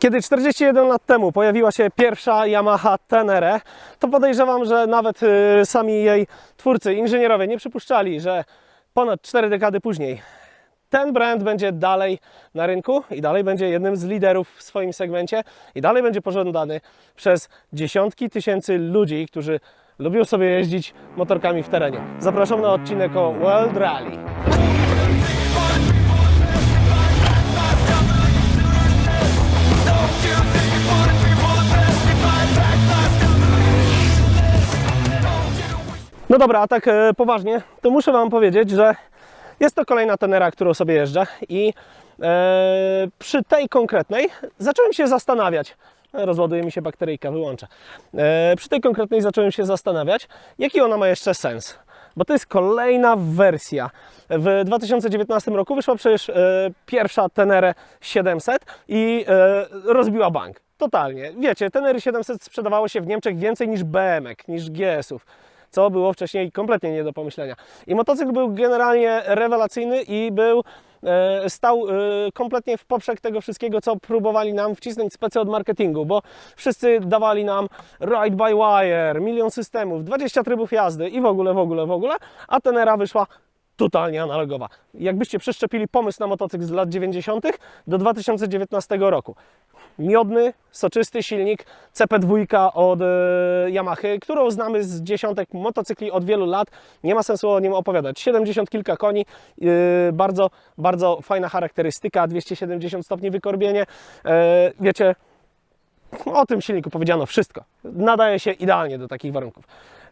Kiedy 41 lat temu pojawiła się pierwsza Yamaha Tenere, to podejrzewam, że nawet y, sami jej twórcy, inżynierowie nie przypuszczali, że ponad 4 dekady później ten brand będzie dalej na rynku i dalej będzie jednym z liderów w swoim segmencie i dalej będzie pożądany przez dziesiątki tysięcy ludzi, którzy lubią sobie jeździć motorkami w terenie. Zapraszam na odcinek o World Rally. No dobra, a tak e, poważnie, to muszę Wam powiedzieć, że jest to kolejna tenera, którą sobie jeżdżę i e, przy tej konkretnej zacząłem się zastanawiać, e, rozładuje mi się bakteryjka, wyłączę. E, przy tej konkretnej zacząłem się zastanawiać, jaki ona ma jeszcze sens. Bo to jest kolejna wersja. W 2019 roku wyszła przecież e, pierwsza Tenere 700 i e, rozbiła bank. Totalnie. Wiecie, Tenery 700 sprzedawało się w Niemczech więcej niż BM-ek, niż GS-ów co było wcześniej kompletnie nie do pomyślenia. I motocykl był generalnie rewelacyjny i był e, stał e, kompletnie w poprzek tego wszystkiego, co próbowali nam wcisnąć specy od marketingu, bo wszyscy dawali nam ride by wire, milion systemów, 20 trybów jazdy i w ogóle, w ogóle, w ogóle, a Tenera wyszła totalnie analogowa. Jakbyście przeszczepili pomysł na motocykl z lat 90. do 2019 roku. Miodny, soczysty silnik CP2 od e, Yamahy, którą znamy z dziesiątek motocykli od wielu lat. Nie ma sensu o nim opowiadać. 70 kilka koni, e, bardzo, bardzo fajna charakterystyka, 270 stopni wykorbienie. E, wiecie, o tym silniku powiedziano wszystko. Nadaje się idealnie do takich warunków.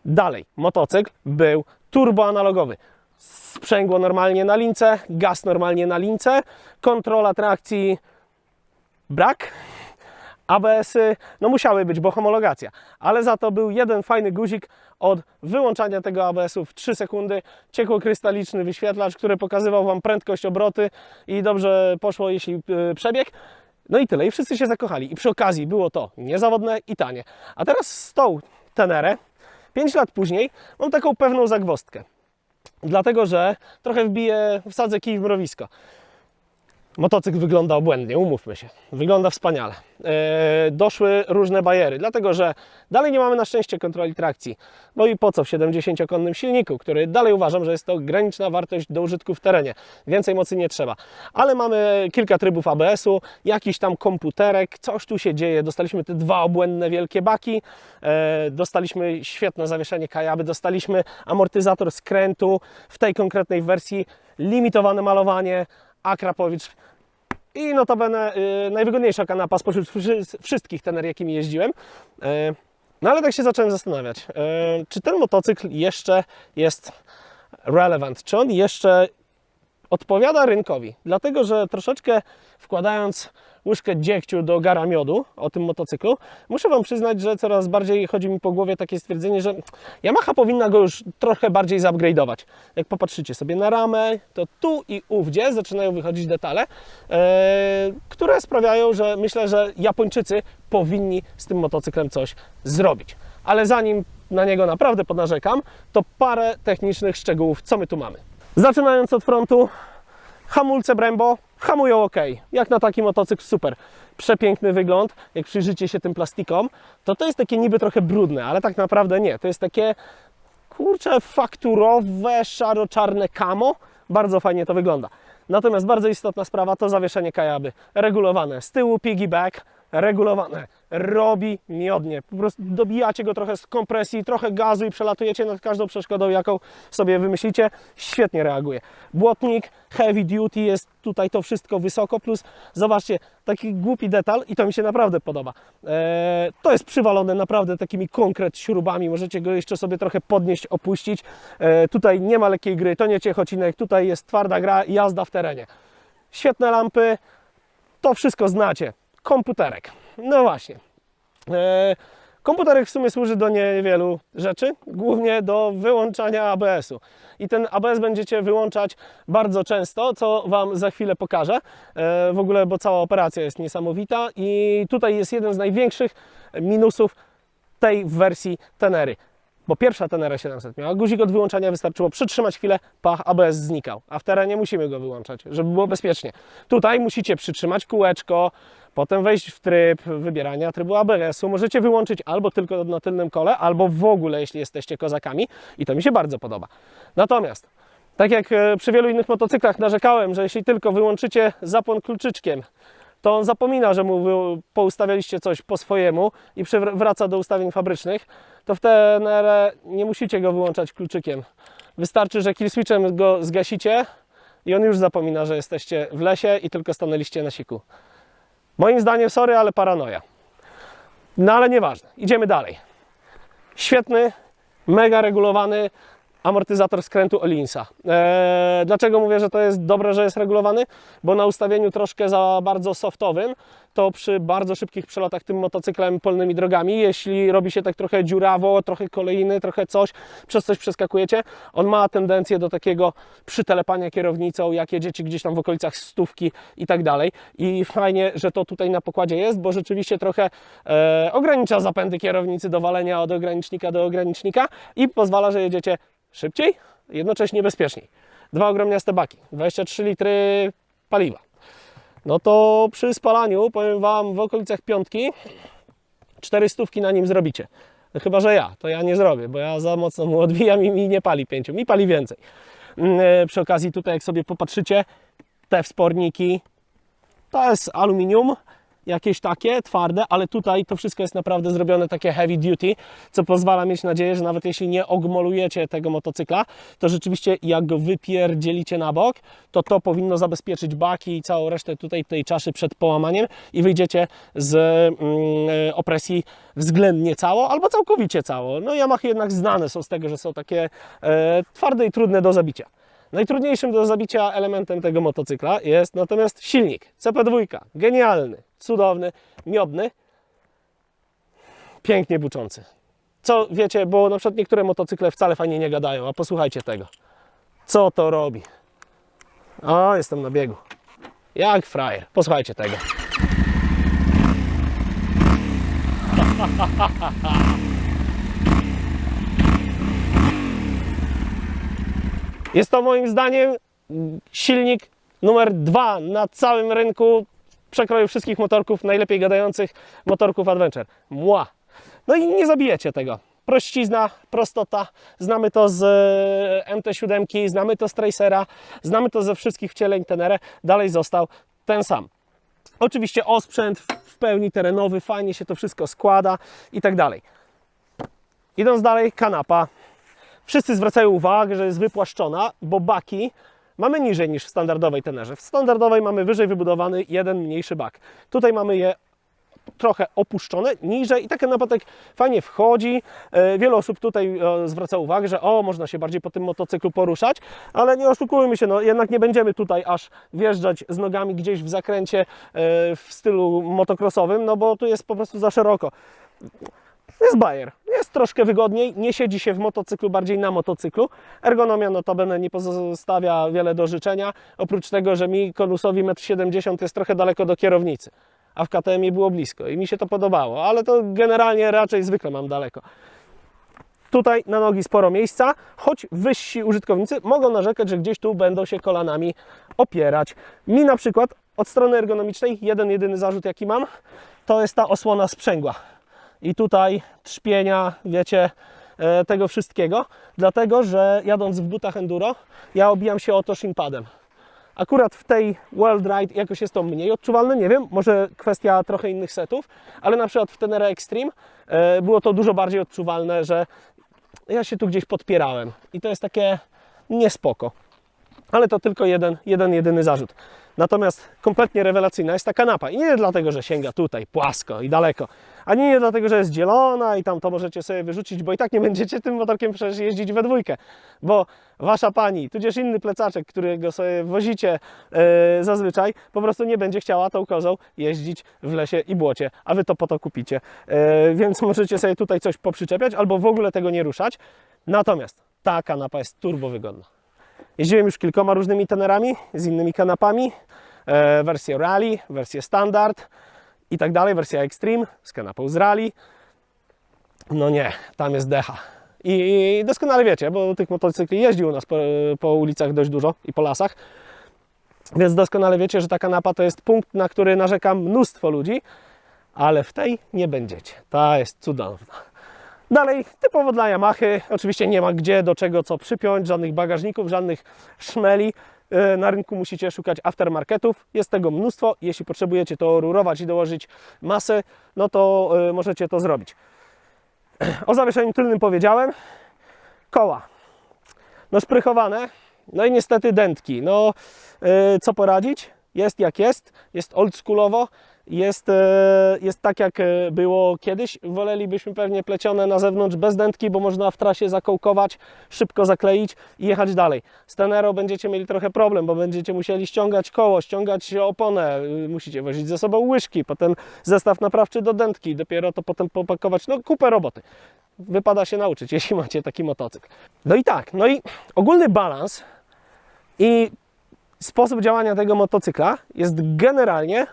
Dalej, motocykl był turboanalogowy. Sprzęgło normalnie na lince, gaz normalnie na lince, kontrola trakcji brak. ABS-y, no musiały być, bo homologacja, ale za to był jeden fajny guzik od wyłączania tego ABS-u w 3 sekundy, ciekłokrystaliczny wyświetlacz, który pokazywał Wam prędkość obroty i dobrze poszło, jeśli yy, przebieg. No i tyle, i wszyscy się zakochali. I przy okazji było to niezawodne i tanie. A teraz z tą Tenerę, 5 lat później, mam taką pewną zagwozdkę. Dlatego, że trochę wbiję, wsadzę kij w mrowisko. Motocykl wygląda obłędnie, umówmy się. Wygląda wspaniale. E, doszły różne bariery, dlatego że dalej nie mamy na szczęście kontroli trakcji. No i po co w 70-konnym silniku, który dalej uważam, że jest to graniczna wartość do użytku w terenie. Więcej mocy nie trzeba. Ale mamy kilka trybów ABS-u, jakiś tam komputerek, coś tu się dzieje. Dostaliśmy te dwa obłędne wielkie baki, e, dostaliśmy świetne zawieszenie kajaby, dostaliśmy amortyzator skrętu w tej konkretnej wersji, limitowane malowanie, Akrapowicz i notabene y, najwygodniejsza kanapa spośród wszy- wszystkich tener, jakimi jeździłem. Y, no ale tak się zacząłem zastanawiać, y, czy ten motocykl jeszcze jest relevant, czy on jeszcze odpowiada rynkowi. Dlatego, że troszeczkę wkładając łyżkę dziegciu do gara miodu o tym motocyklu, muszę Wam przyznać, że coraz bardziej chodzi mi po głowie takie stwierdzenie, że Yamaha powinna go już trochę bardziej zupgrade'ować. Jak popatrzycie sobie na ramę, to tu i ówdzie zaczynają wychodzić detale, e, które sprawiają, że myślę, że Japończycy powinni z tym motocyklem coś zrobić. Ale zanim na niego naprawdę ponarzekam, to parę technicznych szczegółów, co my tu mamy. Zaczynając od frontu, hamulce Brembo hamują ok. Jak na taki motocykl super. Przepiękny wygląd. Jak przyjrzycie się tym plastikom, to to jest takie niby trochę brudne, ale tak naprawdę nie. To jest takie kurcze fakturowe, szaro-czarne kamo. Bardzo fajnie to wygląda. Natomiast bardzo istotna sprawa to zawieszenie kajaby. Regulowane. Z tyłu piggyback, regulowane. Robi miodnie. Po prostu dobijacie go trochę z kompresji, trochę gazu i przelatujecie nad każdą przeszkodą, jaką sobie wymyślicie. Świetnie reaguje. Błotnik, heavy duty, jest tutaj to wszystko wysoko, plus zobaczcie, taki głupi detal i to mi się naprawdę podoba. Eee, to jest przywalone naprawdę takimi konkret śrubami, możecie go jeszcze sobie trochę podnieść, opuścić. Eee, tutaj nie ma lekkiej gry, to nie ciechocinek, tutaj jest twarda gra jazda w terenie. Świetne lampy, to wszystko znacie. Komputerek. No właśnie. E, komputerek w sumie służy do niewielu rzeczy, głównie do wyłączania ABS-u. I ten ABS będziecie wyłączać bardzo często, co Wam za chwilę pokażę. E, w ogóle, bo cała operacja jest niesamowita i tutaj jest jeden z największych minusów tej wersji Tenery. Bo pierwsza Tenere 700 miała guzik od wyłączania, wystarczyło przytrzymać chwilę, pach, ABS znikał, a w terenie musimy go wyłączać, żeby było bezpiecznie. Tutaj musicie przytrzymać kółeczko, potem wejść w tryb wybierania trybu ABS-u. Możecie wyłączyć albo tylko na tylnym kole, albo w ogóle, jeśli jesteście kozakami i to mi się bardzo podoba. Natomiast tak jak e, przy wielu innych motocyklach narzekałem, że jeśli tylko wyłączycie zapłon kluczyczkiem, to on zapomina, że mu poustawialiście coś po swojemu i wraca do ustawień fabrycznych, to w TNR nie musicie go wyłączać kluczykiem. Wystarczy, że kill switchem go zgasicie i on już zapomina, że jesteście w lesie i tylko stanęliście na siku. Moim zdaniem, sorry, ale paranoja. No ale nieważne, idziemy dalej. Świetny, mega regulowany amortyzator skrętu Olinsa. Eee, dlaczego mówię, że to jest dobre, że jest regulowany? Bo na ustawieniu troszkę za bardzo softowym, to przy bardzo szybkich przelotach tym motocyklem polnymi drogami, jeśli robi się tak trochę dziurawo, trochę kolejny, trochę coś, przez coś przeskakujecie, on ma tendencję do takiego przytelepania kierownicą, jak jedziecie gdzieś tam w okolicach stówki i tak dalej. I fajnie, że to tutaj na pokładzie jest, bo rzeczywiście trochę e, ogranicza zapędy kierownicy do walenia od ogranicznika do ogranicznika i pozwala, że jedziecie szybciej, jednocześnie bezpieczniej. Dwa ogromniaste baki, 23 litry paliwa. No to przy spalaniu, powiem Wam, w okolicach piątki, cztery stówki na nim zrobicie. No chyba, że ja, to ja nie zrobię, bo ja za mocno mu odbijam i mi nie pali pięciu, mi pali więcej. Mm, e, Przy okazji tutaj, jak sobie popatrzycie, te wsporniki, to jest aluminium, jakieś takie twarde, ale tutaj to wszystko jest naprawdę zrobione takie heavy duty, co pozwala mieć nadzieję, że nawet jeśli nie ogmolujecie tego motocykla, to rzeczywiście jak go wypierdzielicie na bok, to to powinno zabezpieczyć baki i całą resztę tutaj tej czaszy przed połamaniem i wyjdziecie z mm, e, opresji względnie cało albo całkowicie cało. No Yamaha jednak znane są z tego, że są takie e, twarde i trudne do zabicia. Najtrudniejszym do zabicia elementem tego motocykla jest natomiast silnik CP2. Genialny, cudowny, miodny, pięknie buczący. Co wiecie, bo na przykład niektóre motocykle wcale fajnie nie gadają, a posłuchajcie tego. Co to robi? O, jestem na biegu. Jak frajer. Posłuchajcie tego. Jest to moim zdaniem silnik numer dwa na całym rynku przekroju wszystkich motorków, najlepiej gadających motorków Adventure. Mła. No i nie zabijecie tego. Prościzna, prostota. Znamy to z e, MT7, znamy to z Tracera, znamy to ze wszystkich wcieleń Tenere. Dalej został ten sam. Oczywiście osprzęt w- w pełni terenowy, fajnie się to wszystko składa i tak dalej. Idąc dalej, kanapa. Wszyscy zwracają uwagę, że jest wypłaszczona, bo baki mamy niżej niż w standardowej tenerze. W standardowej mamy wyżej wybudowany jeden mniejszy bak. Tutaj mamy je trochę opuszczone, niżej i taki napatek fajnie wchodzi. E, Wiele osób tutaj e, zwraca uwagę, że o, można się bardziej po tym motocyklu poruszać, ale nie oszukujmy się, no jednak nie będziemy tutaj aż wjeżdżać z nogami gdzieś w zakręcie e, w stylu motocrossowym, no bo tu jest po prostu za szeroko. Jest bajer. Jest troszkę wygodniej, nie siedzi się w motocyklu, bardziej na motocyklu. Ergonomia notabene nie pozostawia wiele do życzenia, oprócz tego, że mi konusowi 1,70 m jest trochę daleko do kierownicy, a w KTM było blisko i mi się to podobało, ale to generalnie raczej zwykle mam daleko. Tutaj na nogi sporo miejsca, choć wyżsi użytkownicy mogą narzekać, że gdzieś tu będą się kolanami opierać. Mi na przykład od strony ergonomicznej jeden jedyny zarzut jaki mam, to jest ta osłona sprzęgła. I tutaj trzpienia, wiecie, e, tego wszystkiego, dlatego że jadąc w butach enduro, ja obijam się o to shinpadem. Akurat w tej World Ride jakoś jest to mniej odczuwalne, nie wiem, może kwestia trochę innych setów, ale na przykład w Tenere Extreme e, było to dużo bardziej odczuwalne, że ja się tu gdzieś podpierałem i to jest takie niespoko. Ale to tylko jeden, jeden jedyny zarzut. Natomiast kompletnie rewelacyjna jest ta kanapa. I nie dlatego, że sięga tutaj płasko i daleko, ani nie dlatego, że jest zielona i tam to możecie sobie wyrzucić, bo i tak nie będziecie tym motorkiem przecież jeździć we dwójkę. Bo wasza pani, tudzież inny plecaczek, którego sobie wozicie e, zazwyczaj, po prostu nie będzie chciała tą kozą jeździć w lesie i błocie, a wy to po to kupicie. E, więc możecie sobie tutaj coś poprzyczepiać albo w ogóle tego nie ruszać. Natomiast ta kanapa jest turbo wygodna. Jeździłem już kilkoma różnymi tenerami, z innymi kanapami. E, wersję rally, wersję standard i tak dalej, wersja extreme z kanapą z rally. No nie, tam jest decha. I doskonale wiecie, bo tych motocykli jeździ u nas po, po ulicach dość dużo i po lasach. Więc doskonale wiecie, że ta kanapa to jest punkt, na który narzeka mnóstwo ludzi, ale w tej nie będziecie. Ta jest cudowna. Dalej, typowo dla Yamahy, oczywiście nie ma gdzie, do czego, co przypiąć, żadnych bagażników, żadnych szmeli. E, Na rynku musicie szukać aftermarketów, jest tego mnóstwo. Jeśli potrzebujecie to rurować i dołożyć masę, no to e, możecie to zrobić. O zawieszeniu tylnym powiedziałem. Koła. No szprychowane, no i niestety dętki. No e, co poradzić? Jest jak jest, jest oldschoolowo, jest, e, jest tak jak e, było kiedyś. Wolelibyśmy pewnie plecione na zewnątrz bez dętki, bo można w trasie zakołkować, szybko zakleić i jechać dalej. Z Tenero będziecie mieli trochę problem, bo będziecie musieli ściągać koło, ściągać oponę, y, musicie wozić ze sobą łyżki, potem zestaw naprawczy do dętki, dopiero to potem popakować, no kupę roboty. Wypada się nauczyć, jeśli macie taki motocykl. No i tak, no i ogólny balans i sposób działania tego motocykla jest generalnie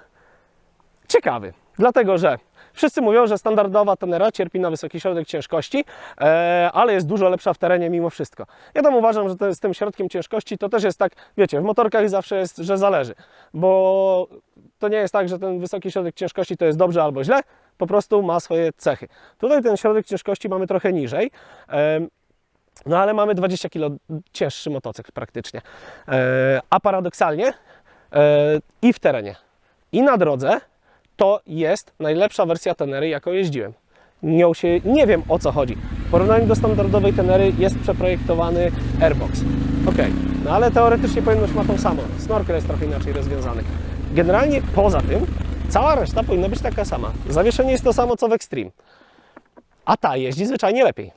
ciekawy, dlatego że wszyscy mówią, że standardowa Tenera cierpi na wysoki środek ciężkości, e, ale jest dużo lepsza w terenie mimo wszystko. Ja tam uważam, że z tym środkiem ciężkości to też jest tak, wiecie, w motorkach zawsze jest, że zależy, bo to nie jest tak, że ten wysoki środek ciężkości to jest dobrze albo źle, po prostu ma swoje cechy. Tutaj ten środek ciężkości mamy trochę niżej, em, no ale mamy 20 kg cięższy motocykl praktycznie. E, a paradoksalnie e, i w terenie, i na drodze to jest najlepsza wersja Tenery, jaką jeździłem. Nią się nie wiem o co chodzi. W porównaniu do standardowej Tenery jest przeprojektowany airbox. Ok, no ale teoretycznie pojemność ma tą samą. Snorkel jest trochę inaczej rozwiązany. Generalnie poza tym cała reszta powinna być taka sama. Zawieszenie jest to samo co w Extreme. A ta jeździ zwyczajnie lepiej.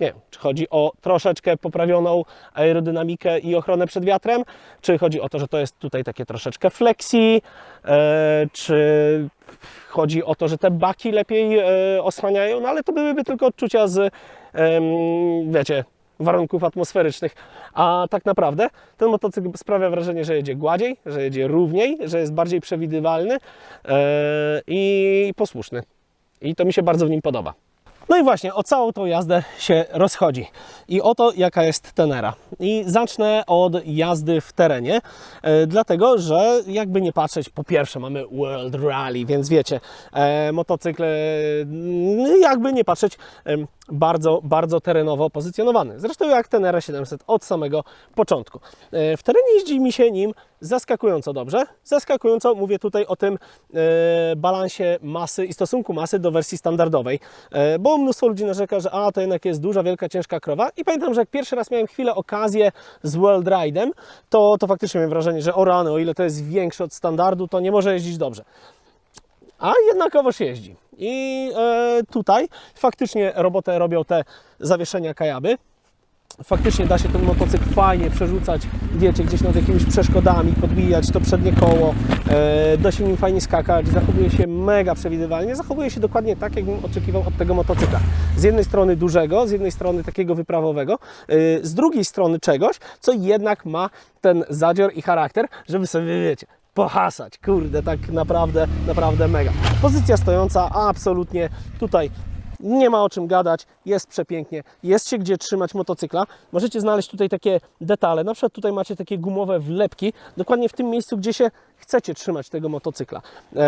Nie wiem, czy chodzi o troszeczkę poprawioną aerodynamikę i ochronę przed wiatrem, czy chodzi o to, że to jest tutaj takie troszeczkę flexi, e, czy chodzi o to, że te baki lepiej e, osłaniają, no ale to byłyby tylko odczucia z, wiecie, warunków atmosferycznych. A tak naprawdę ten motocykl sprawia wrażenie, że jedzie gładziej, że jedzie równiej, że jest bardziej przewidywalny e, i posłuszny. I to mi się bardzo w nim podoba. No i właśnie, o całą tą jazdę się rozchodzi. I o to, jaka jest Tenera. I zacznę od jazdy w terenie, e, dlatego że jakby nie patrzeć, po pierwsze mamy World Rally, więc wiecie, e, motocykl, jakby nie patrzeć, e, bardzo, bardzo terenowo pozycjonowany. Zresztą jak Tenera 700 od samego początku. E, w terenie jeździ mi się nim zaskakująco dobrze. Zaskakująco mówię tutaj o tym e, balansie masy i stosunku masy do wersji standardowej, e, bo mnóstwo ludzi narzeka, że a to jednak jest duża, wielka, ciężka krowa i pamiętam, że jak pierwszy raz miałem chwilę okazję z World Ride'em, to, to faktycznie miałem wrażenie, że o rany, o ile to jest większe od standardu, to nie może jeździć dobrze a jednakowoż jeździ. I e, tutaj faktycznie robotę robią te zawieszenia kajaby. Faktycznie da się ten motocykl fajnie przerzucać, wiecie, gdzieś nad jakimiś przeszkodami, podbijać to przednie koło, e, da się nim fajnie skakać, zachowuje się mega przewidywalnie, zachowuje się dokładnie tak, jakbym oczekiwał od tego motocykla. Z jednej strony dużego, z jednej strony takiego wyprawowego, e, z drugiej strony czegoś, co jednak ma ten zadzior i charakter, żeby sobie, wiecie, pohasać. Kurde, tak naprawdę, naprawdę mega. Pozycja stojąca, absolutnie tutaj nie ma o czym gadać, jest przepięknie, jest się gdzie trzymać motocykla. Możecie znaleźć tutaj takie detale, na przykład tutaj macie takie gumowe wlepki, dokładnie w tym miejscu, gdzie się chcecie trzymać tego motocykla. Y,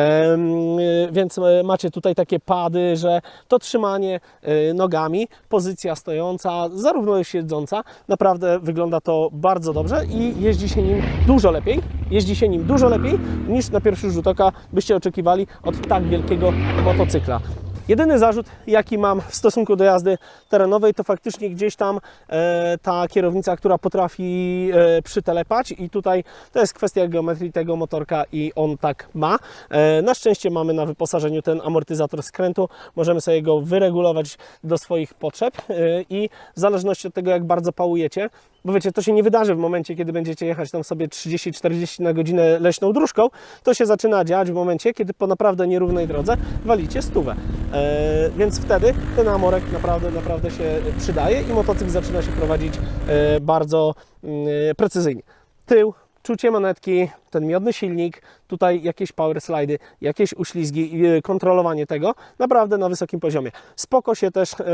więc e, macie tutaj takie pady, że to trzymanie e, nogami, pozycja stojąca, zarówno siedząca, naprawdę wygląda to bardzo dobrze i jeździ się nim dużo lepiej, jeździ się nim dużo lepiej niż na pierwszy rzut oka byście oczekiwali od tak wielkiego motocykla. Jedyny zarzut, jaki mam w stosunku do jazdy terenowej, to faktycznie gdzieś tam e, ta kierownica, która potrafi e, przytelepać i tutaj to jest kwestia geometrii tego motorka i on tak ma. E, na szczęście mamy na wyposażeniu ten amortyzator skrętu, możemy sobie go wyregulować do swoich potrzeb e, i w zależności od tego, jak bardzo pałujecie, bo wiecie, to się nie wydarzy w momencie, kiedy będziecie jechać tam sobie 30-40 na godzinę leśną dróżką, to się zaczyna dziać w momencie, kiedy po naprawdę nierównej drodze walicie stówę. E, więc wtedy ten amorek naprawdę, naprawdę się przydaje i motocykl zaczyna się prowadzić e, bardzo mm, precyzyjnie. Tył, czucie manetki, ten miodny silnik, tutaj jakieś power slidy, jakieś uślizgi, e, kontrolowanie tego naprawdę na wysokim poziomie. Spoko się też e,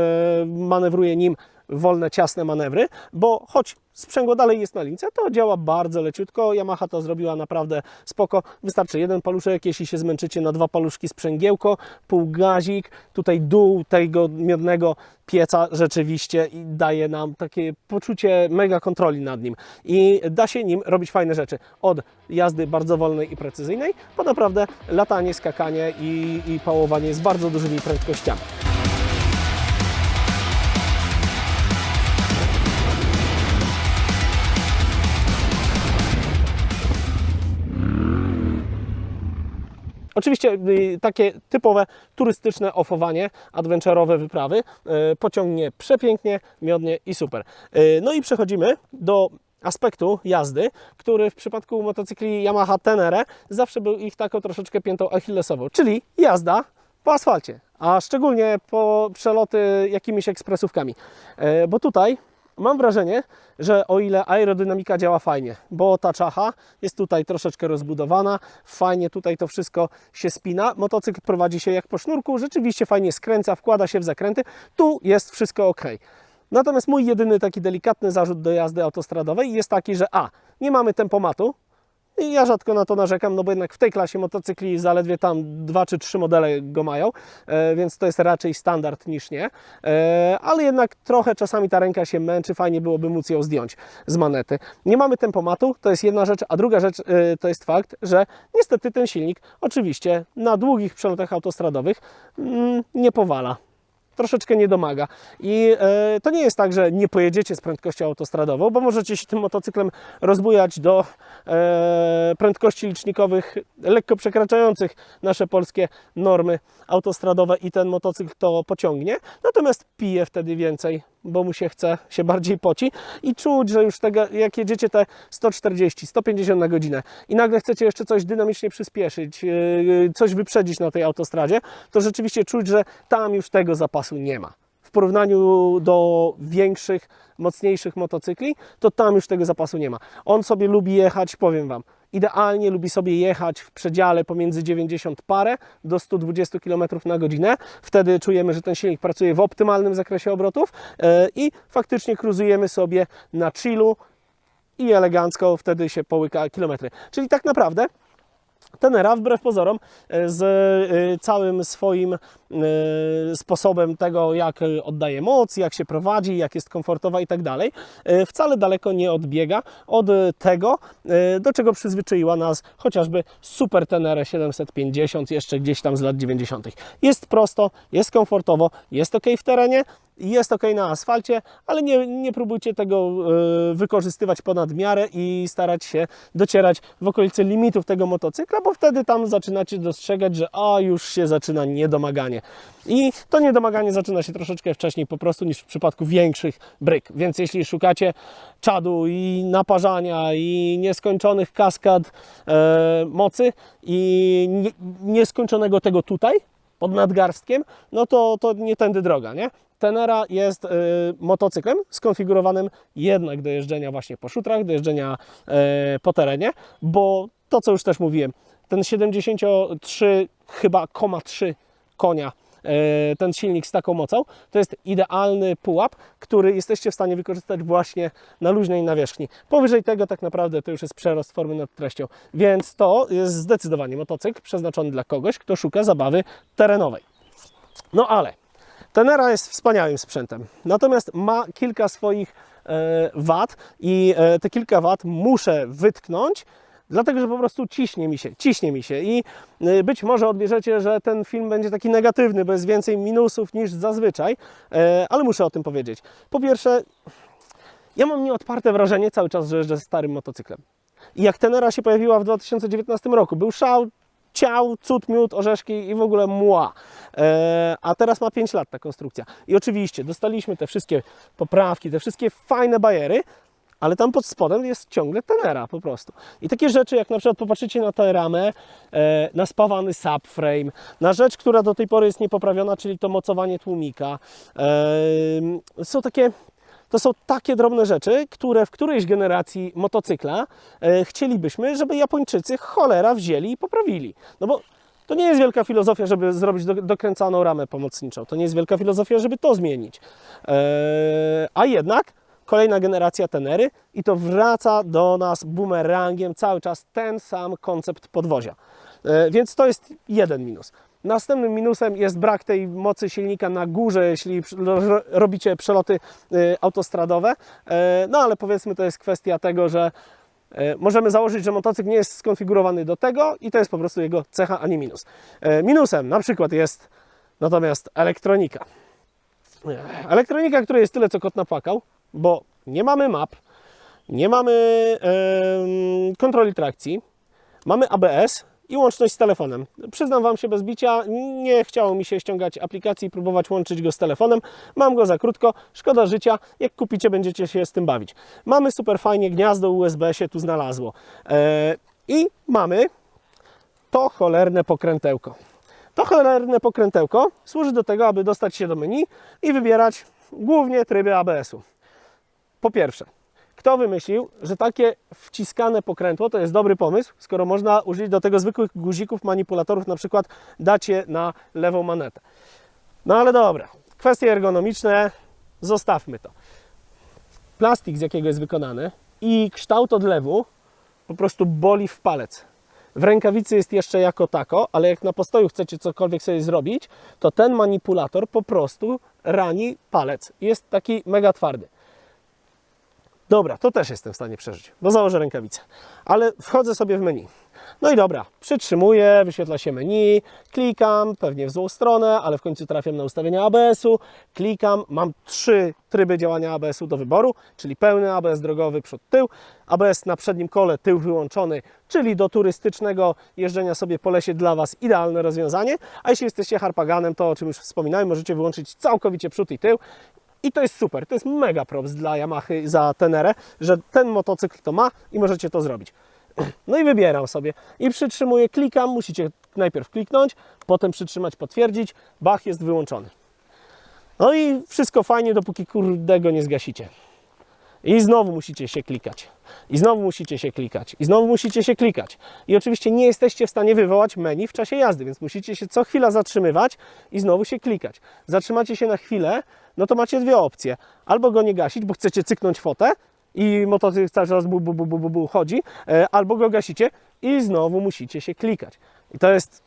manewruje nim wolne, ciasne manewry, bo choć sprzęgło dalej jest na lince, to działa bardzo leciutko. Yamaha to zrobiła naprawdę spoko. Wystarczy jeden paluszek, jeśli się zmęczycie na dwa paluszki sprzęgiełko, półgazik, tutaj dół tego miodnego pieca rzeczywiście daje nam takie poczucie mega kontroli nad nim i da się nim robić fajne rzeczy. Od jazdy bardzo wolnej i precyzyjnej, po naprawdę latanie, skakanie i, i pałowanie z bardzo dużymi prędkościami. Oczywiście y, takie typowe turystyczne ofowanie, adventurowe wyprawy y, pociągnie przepięknie, miodnie i super. Y, No i przechodzimy do aspektu jazdy, który w przypadku motocykli Yamaha Tenere zawsze był ich taką troszeczkę piętą achillesową, czyli jazda po asfalcie, a szczególnie po przeloty jakimiś ekspresówkami. Bo tutaj mam wrażenie, że o ile aerodynamika działa fajnie, bo ta czacha jest tutaj troszeczkę rozbudowana, fajnie tutaj to wszystko się spina, motocykl prowadzi się jak po sznurku, rzeczywiście fajnie skręca, wkłada się w zakręty, tu jest wszystko ok. Natomiast mój jedyny taki delikatny zarzut do jazdy autostradowej jest taki, że a, nie mamy tempomatu, i ja rzadko na to narzekam, no bo jednak w tej klasie motocykli zaledwie tam dwa czy trzy modele go mają, e, więc to jest raczej standard niż nie. E, ale jednak trochę czasami ta ręka się męczy, fajnie byłoby móc ją zdjąć z manety. Nie mamy tempomatu, to jest jedna rzecz, a druga rzecz e, to jest fakt, że niestety ten silnik oczywiście na długich przelotach autostradowych mm, nie powala troszeczkę nie domaga. I e, to nie jest tak, że nie pojedziecie z prędkością autostradową, bo możecie się tym motocyklem rozbujać do e, prędkości licznikowych lekko przekraczających nasze polskie normy autostradowe i ten motocykl to pociągnie. Natomiast pije wtedy więcej, bo mu się chce, się bardziej poci i czuć, że już tego, jak jedziecie te 140, 150 na godzinę i nagle chcecie jeszcze coś dynamicznie przyspieszyć, yy, coś wyprzedzić na tej autostradzie, to rzeczywiście czuć, że tam już tego zapasu nie ma. Porównaniu do większych, mocniejszych motocykli, to tam już tego zapasu nie ma. On sobie lubi jechać, powiem Wam, idealnie lubi sobie jechać w przedziale pomiędzy 90 parę do 120 km na godzinę. Wtedy czujemy, że ten silnik pracuje w optymalnym zakresie obrotów e, i faktycznie cruzujemy sobie na chillu i elegancko wtedy się połyka kilometry. Czyli tak naprawdę Tenera wbrew pozorom e, z e, całym swoim e, sposobem tego, jak oddaje moc, jak się prowadzi, jak jest komfortowa i tak dalej, wcale daleko nie odbiega od tego, do czego przyzwyczaiła nas chociażby Super Tenere 750 jeszcze gdzieś tam z lat 90. Jest prosto, jest komfortowo, jest ok w terenie, jest ok na asfalcie, ale nie, nie próbujcie tego e, wykorzystywać ponad miarę i starać się docierać w okolice limitów tego motocykla, bo wtedy tam zaczynacie dostrzegać, że a już się zaczyna niedomaganie. I to niedomaganie zaczyna się troszeczkę wcześniej po prostu niż w przypadku większych bryk. Więc jeśli szukacie czadu i naparzania i nieskończonych kaskad e, mocy i nie, nieskończonego tego tutaj, pod nadgarstkiem, no to, to nie tędy droga, nie? Tenera jest y, motocyklem skonfigurowanym jednak do jeżdżenia właśnie po szutrach, do jeżdżenia y, po terenie, bo to, co już też mówiłem, ten 73 chyba 0,3 konia ten silnik z taką mocą, to jest idealny pułap, który jesteście w stanie wykorzystać właśnie na luźnej nawierzchni. Powyżej tego tak naprawdę to już jest przerost formy nad treścią, więc to jest zdecydowanie motocykl przeznaczony dla kogoś, kto szuka zabawy terenowej. No ale Tenera jest wspaniałym sprzętem, natomiast ma kilka swoich e, wad i e, te kilka wad muszę wytknąć, dlatego że po prostu ciśnie mi się, ciśnie mi się i e, być może odbierzecie, że ten film będzie taki negatywny, bo jest więcej minusów niż zazwyczaj, e, ale muszę o tym powiedzieć. Po pierwsze, ja mam nieodparte wrażenie cały czas, że jeżdżę starym motocyklem. I jak Tenera się pojawiła w 2019 roku, był szał, ciał, cud, miód, orzeszki i w ogóle mła. E, a teraz ma 5 lat ta konstrukcja. I oczywiście dostaliśmy te wszystkie poprawki, te wszystkie fajne bajery, ale tam pod spodem jest ciągle tenera po prostu. I takie rzeczy, jak na przykład popatrzycie na tę ramę, e, na spawany subframe, na rzecz, która do tej pory jest niepoprawiona, czyli to mocowanie tłumika. Są takie To są takie drobne rzeczy, które w którejś generacji motocykla e, chcielibyśmy, żeby Japończycy cholera wzięli i poprawili. No bo to nie jest wielka filozofia, żeby zrobić do, dokręcaną ramę pomocniczą. To nie jest wielka filozofia, żeby to zmienić. E, a jednak kolejna generacja Tenery i to wraca do nas bumerangiem cały czas ten sam koncept podwozia. E, Więc to jest jeden minus. Następnym minusem jest brak tej mocy silnika na górze, jeśli robicie przeloty e, autostradowe. E, No ale powiedzmy, to jest kwestia tego, że możemy założyć, że motocykl nie jest skonfigurowany do tego i to jest po prostu jego cecha, a nie minus. Minusem na przykład jest natomiast elektronika. Elektronika, która jest tyle, co kot napłakał, bo nie mamy map, nie mamy em, kontroli trakcji, mamy ABS i łączność z telefonem. Przyznam Wam się bez bicia, nie chciało mi się ściągać aplikacji i próbować łączyć go z telefonem. Mam go za krótko, szkoda życia, jak kupicie będziecie się z tym bawić. Mamy super fajnie, gniazdo USB się tu znalazło. E, I mamy to cholerne pokrętełko. To cholerne pokrętełko służy do tego, aby dostać się do menu i wybierać głównie tryby ABS-u. Po pierwsze, kto wymyślił, że takie wciskane pokrętło to jest dobry pomysł, skoro można użyć do tego zwykłych guzików, manipulatorów, na przykład dacie na lewą manetę. No ale dobra, kwestie ergonomiczne, zostawmy to. Plastik, z jakiego jest wykonany i kształt odlewu po prostu boli w palec. W rękawicy jest jeszcze jako tako, ale jak na postoju chcecie cokolwiek sobie zrobić, to ten manipulator po prostu rani palec. Jest taki mega twardy. Dobra, to też jestem w stanie przeżyć, bo założę rękawicę. Ale wchodzę sobie w menu. No i dobra, przytrzymuję, wyświetla się menu, klikam, pewnie w złą stronę, ale w końcu trafiam na ustawienia ABS-u, klikam, mam trzy tryby działania ABS-u do wyboru, czyli pełny ABS drogowy przód tył, ABS na przednim kole tył wyłączony, czyli do turystycznego jeżdżenia sobie po lesie dla Was idealne rozwiązanie, a jeśli jesteście harpaganem, to o czym już wspominałem, możecie wyłączyć całkowicie przód i tył, i to jest super, to jest mega props dla Yamaha za Tenerę, że ten motocykl to ma i możecie to zrobić. No i wybieram sobie i przytrzymuję, klikam, musicie najpierw kliknąć, potem przytrzymać, potwierdzić, bach jest wyłączony. No i wszystko fajnie, dopóki kurde go nie zgasicie. I znowu musicie się klikać. I znowu musicie się klikać. I znowu musicie się klikać. I oczywiście nie jesteście w stanie wywołać menu w czasie jazdy, więc musicie się co chwila zatrzymywać i znowu się klikać. Zatrzymacie się na chwilę, no to macie dwie opcje. Albo go nie gasić, bo chcecie cyknąć fotę i motocykl cały czas bu, bu, bu, bu, bu, chodzi, e, albo go gasicie i znowu musicie się klikać. I to jest,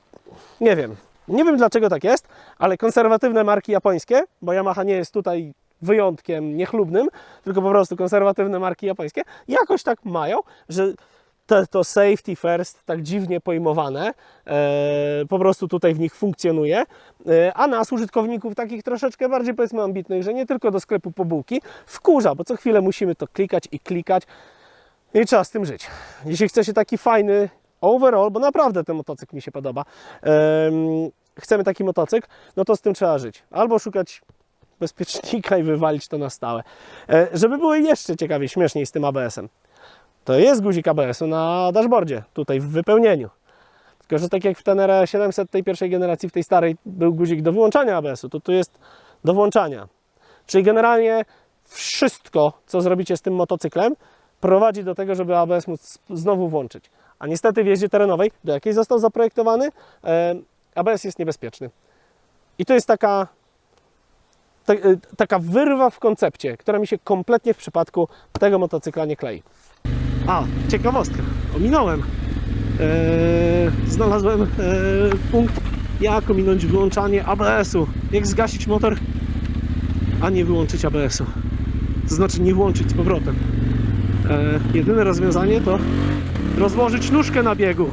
nie wiem, nie wiem dlaczego tak jest, ale konserwatywne marki japońskie, bo Yamaha nie jest tutaj wyjątkiem niechlubnym, tylko po prostu konserwatywne marki japońskie, jakoś tak mają, że te, to safety first tak dziwnie pojmowane e, po prostu tutaj w nich funkcjonuje, e, a nas, użytkowników takich troszeczkę bardziej powiedzmy ambitnych, że nie tylko do sklepu po bułki, wkurza, bo co chwilę musimy to klikać i klikać i trzeba z tym żyć. Jeśli chce się taki fajny overall, bo naprawdę ten motocykl mi się podoba, em, chcemy taki motocykl, no to z tym trzeba żyć. Albo szukać bezpiecznika i wywalić to na stałe. E, żeby było jeszcze ciekawiej, śmieszniej z tym ABS-em. To jest guzik ABS-u na dashboardzie, tutaj w wypełnieniu. Tylko, że tak jak w Tenere 700 tej pierwszej generacji, w tej starej był guzik do wyłączania ABS-u, to tu jest do włączania. Czyli generalnie wszystko, co zrobicie z tym motocyklem, prowadzi do tego, żeby ABS móc znowu włączyć. A niestety w jeździe terenowej, do jakiej został zaprojektowany, e, ABS jest niebezpieczny. I to jest taka, e, taka wyrwa w koncepcie, która mi się kompletnie w przypadku tego motocykla nie klei. A, ciekawostka, ominąłem. Eee, znalazłem eee, punkt, jak ominąć wyłączanie ABS-u. Jak zgasić motor, a nie wyłączyć ABS-u. To znaczy nie włączyć z powrotem. Eee, jedyne rozwiązanie to rozłożyć nóżkę na biegu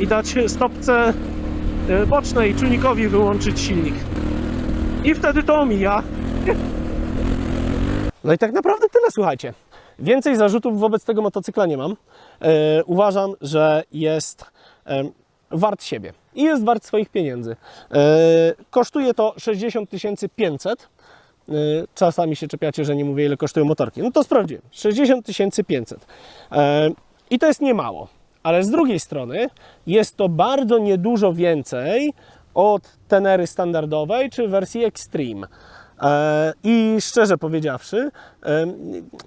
i dać stopce e, bocznej czujnikowi wyłączyć silnik. I wtedy to omija. No i tak naprawdę tyle, słuchajcie. Więcej zarzutów wobec tego motocykla nie mam. E, uważam, że jest e, wart siebie i jest wart swoich pieniędzy. E, kosztuje to 60 500. E, Czasami się czepiacie, że nie mówię ile kosztują motorki. No to sprawdziłem. 60 500. E, I to jest niemało. Ale z drugiej strony jest to bardzo niedużo więcej od Tenery standardowej czy wersji Extreme. E, I szczerze powiedziawszy, em,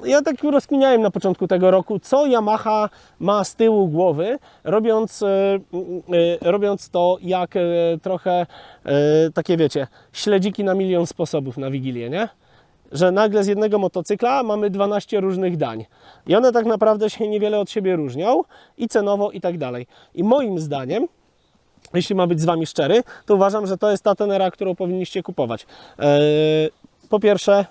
ja tak rozkminiałem na początku tego roku, co Yamaha ma z tyłu głowy, robiąc, e, e, robiąc to jak e, trochę e, takie wiecie, śledziki na milion sposobów na Wigilię, nie? Że nagle z jednego motocykla mamy 12 różnych dań. I one tak naprawdę się niewiele od siebie różnią i cenowo i tak dalej. I moim zdaniem, jeśli ma być z Wami szczery, to uważam, że to jest ta tenera, którą powinniście kupować. Eee, po pierwsze,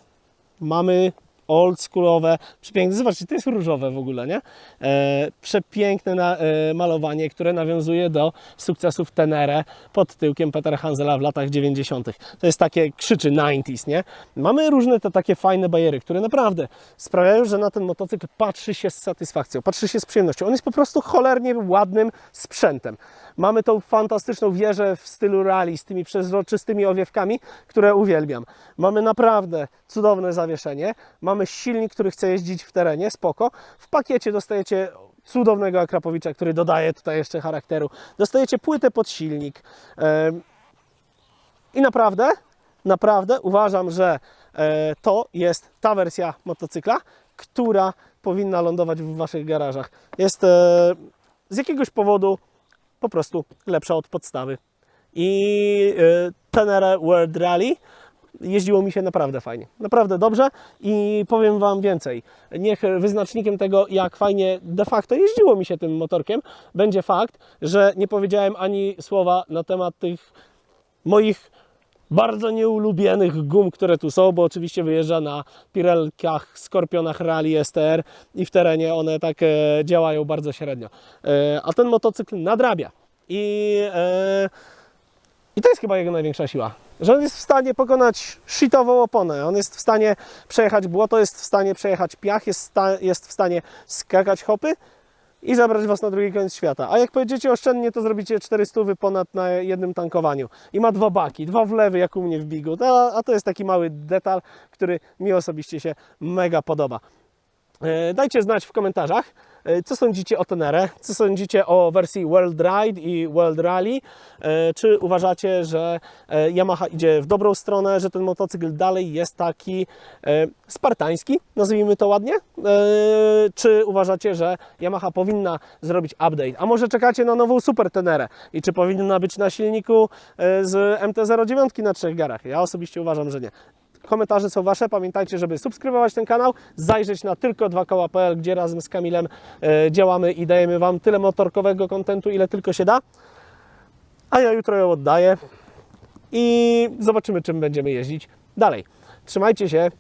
mamy oldschoolowe, przepiękne, zobaczcie, to jest różowe w ogóle, nie? E, przepiękne na, e, malowanie, które nawiązuje do sukcesów Tenere pod tyłkiem Petera Hansela w latach 90. To jest takie krzyczy 90s, nie? Mamy różne te takie fajne bajery, które naprawdę sprawiają, że na ten motocykl patrzy się z satysfakcją, patrzy się z przyjemnością. On jest po prostu cholernie ładnym sprzętem. Mamy tą fantastyczną wieżę w stylu rally z tymi przezroczystymi owiewkami, które uwielbiam. Mamy naprawdę cudowne zawieszenie. Mamy silnik, który chce jeździć w terenie, spoko. W pakiecie dostajecie cudownego Akrapowicza, który dodaje tutaj jeszcze charakteru. Dostajecie płytę pod silnik. I naprawdę, naprawdę uważam, że e, to jest ta wersja motocykla, która powinna lądować w Waszych garażach. Jest e, z jakiegoś powodu po prostu lepsza od podstawy. I e, Tenere World Rally jeździło mi się naprawdę fajnie, naprawdę dobrze i powiem Wam więcej. Niech wyznacznikiem tego, jak fajnie de facto jeździło mi się tym motorkiem, będzie fakt, że nie powiedziałem ani słowa na temat tych moich bardzo nieulubionych gum, które tu są, bo oczywiście wyjeżdża na Pirelkach, Skorpionach Rally STR i w terenie one tak e, działają bardzo średnio. E, a ten motocykl nadrabia i, e, i to jest chyba jego największa siła. Że on jest w stanie pokonać shitową oponę, on jest w stanie przejechać błoto, jest w stanie przejechać piach, jest, jest w stanie skakać hopy i zabrać Was na drugi koniec świata. A jak pojedziecie oszczędnie, to zrobicie 400 ponad na jednym tankowaniu. I ma dwa baki, dwa wlewy jak u mnie w Bigu. A, a to jest taki mały detal, który mi osobiście się mega podoba. E, Dajcie znać w komentarzach, co sądzicie o Tenere, co sądzicie o wersji World Ride i World Rally. E, Czy uważacie, że e, Yamaha idzie w dobrą stronę, że ten motocykl dalej jest taki e, spartański, nazwijmy to ładnie? E, Czy uważacie, że Yamaha powinna zrobić update? A może czekacie na nową Super Tenerę? I czy powinna być na silniku e, z MT-09 na trzech garach? Ja osobiście uważam, że nie. Komentarze są Wasze. Pamiętajcie, żeby subskrybować ten kanał, zajrzeć na tylko 2koła.pl, gdzie razem z Kamilem e, działamy i dajemy Wam tyle motorkowego kontentu, ile tylko się da. A ja jutro ją oddaję i zobaczymy, czym będziemy jeździć dalej. Trzymajcie się,